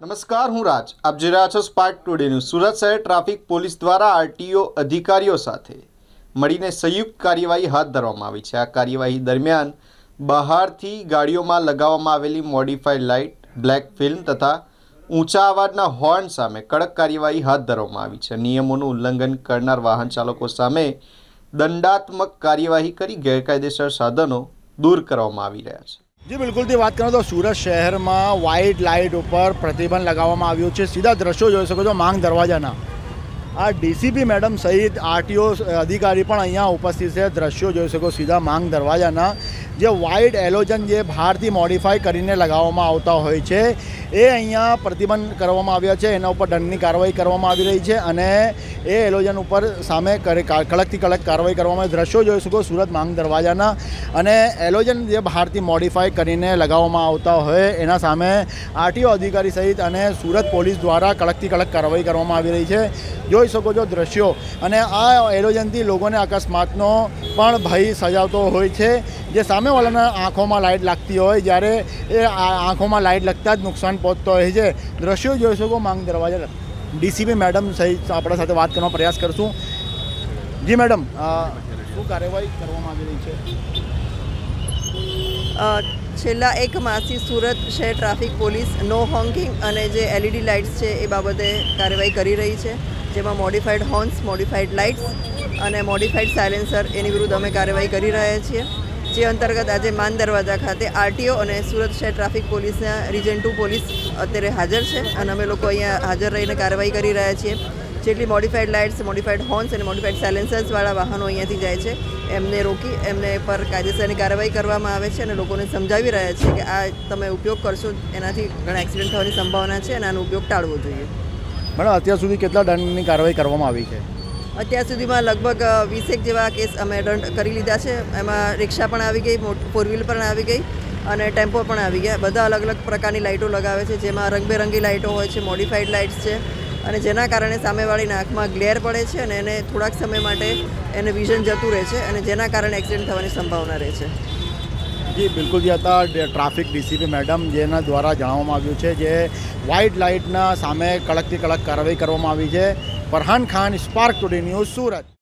નમસ્કાર, હું રાજ. આપ જોઈ રહ્યા છો સ્પાર્ક ટુડે સુરત શહેર ટ્રાફિક પોલીસ દ્વારા આરટીઓ અધિકારીઓ સાથે મળીને સંયુક્ત કાર્યવાહી હાથ ધરવામાં આવી છે. આ કાર્યવાહી દરમિયાન બહારથી ગાડીઓમાં લગાવવામાં આવેલી મોડિફાઈડ લાઇટ, બ્લેક ફિલ્મ તથા ઊંચા અવાજના હોર્ન સામે કડક કાર્યવાહી હાથ ધરવામાં આવી છે. નિયમોનું ઉલ્લંઘન કરનાર વાહન ચાલકો સામે દંડાત્મક કાર્યવાહી કરી ગેરકાયદેસર સાધનો દૂર કરવામાં આવી રહ્યા છે. જી બિલકુલથી વાત કરું તો સુરત શહેરમાં વ્હાઇટ લાઇટ ઉપર પ્રતિબંધ લગાવવામાં આવ્યો છે. સીધા દ્રશ્યો જોઈ શકો છો માંગ દરવાજાના. આ ડીસીપી મેડમ સહિત આરટીઓ અધિકારી પણ અહીંયા ઉપસ્થિત છે. દ્રશ્યો જોઈ શકો સીધા માંગ દરવાજાના. જે વ્હાઇટ એલોજન જે બહારથી મોડિફાઈ કરીને લગાવવામાં આવતા હોય છે એ અહીંયા પ્રતિબંધ કરવામાં આવ્યા છે. એના ઉપર દંડની કાર્યવાહી કરવામાં આવી રહી છે અને એ એલોજન ઉપર સામે કડકથી કડક કાર્યવાહી કરવામાં દ્રશ્યો જોઈ શકો, સુરત માંગ દરવાજાના. અને એલોજન જે બહારથી મોડિફાઈ કરીને લગાવવામાં આવતા હોય, એના સામે આરટીઓ અધિકારી સહિત અને સુરત પોલીસ દ્વારા કડકથી કડક કાર્યવાહી કરવામાં આવી રહી છે. જોઈ શકો છો દ્રશ્યો. અને આ એલોજનથી લોકોને અકસ્માતનો પણ ભય સજાવતો હોય છે. જે સામેવાળાના આંખોમાં લાઇટ લાગતી હોય, જ્યારે એ આંખોમાં લાઇટ લગતા જ નુકસાન પહોંચતો હોય છે. દ્રશ્યો જોઈ શકો માંગ દરવાજા ડીસીપી મેડમ સહિત આપણા સાથે વાત કરવાનો પ્રયાસ કરશું. જી મેડમ શું કાર્યવાહી કરવામાં આવી રહી છે? છેલ્લા એક માસથી સુરત શહેર ટ્રાફિક પોલીસ નો હોંકિંગ અને જે એલઈડી લાઇટ્સ છે એ બાબતે કાર્યવાહી કરી રહી છે. જેમાં મોડિફાઈડ હોર્ન્સ મોડિફાઈડ લાઇટ્સ અને મોડિફાઈડ સાયલેન્સર એની વિરુદ્ધ અમે કાર્યવાહી કરી રહ્યા છીએ. જે અંતર્ગત આજે માન દરવાજા ખાતે આરટીઓ અને સુરત શહેર ટ્રાફિક પોલીસના રિજન ટુ પોલીસ અત્યારે હાજર છે અને અમે લોકો અહીંયા હાજર રહીને કાર્યવાહી કરી રહ્યા છીએ. જેટલી મોડિફાઈડ લાઇટ્સ, મોડિફાઈડ હોર્ન્સ અને મોડિફાઈડ સાયલેન્સર્સવાળા વાહનો અહીંયાથી જાય છે. એમને રોકી, એમને પર કાયદેસરની કાર્યવાહી કરવામાં આવે છે અને લોકોને સમજાવી રહ્યા છે કે આ તમે ઉપયોગ કરશો, એનાથી ઘણા એક્સિડન્ટ થવાની સંભાવના છે અને આનો ઉપયોગ ટાળવો જોઈએ. મેડમ, અત્યાર સુધી કેટલા દંડની કાર્યવાહી કરવામાં આવી છે? અત્યાર સુધીમાં લગભગ વીસેક જેવા કેસ અમે દંડ કરી લીધા છે. એમાં રિક્ષા પણ આવી ગઈ ફોર વ્હીલ પણ આવી ગઈ અને ટેમ્પો પણ આવી ગયા. બધા અલગ અલગ પ્રકારની લાઇટો લગાવે છે, જેમાં રંગબેરંગી લાઇટો હોય છે મોડિફાઈડ લાઇટ્સ છે અને જેના કારણે સામેવાળીના આંખમાં ગ્લેર પડે છે અને એને થોડાક સમય માટે એને વિઝન જતું રહે છે અને જેના કારણે એક્સિડન્ટ થવાની સંભાવના રહે છે. જી, બિલકુલ જે હતા ટ્રાફિક ડીસીપી મેડમ જેના દ્વારા જણાવવામાં આવ્યું છે જે વ્હાઇટ લાઇટના સામે કડકથી કડક કાર્યવાહી કરવામાં આવી છે. Farhan Khan Spark Today News Surat.